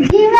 Yeah.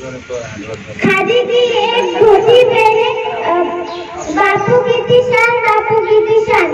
Khadi की एक छोटी बहन बापू की किसान बापू की किसान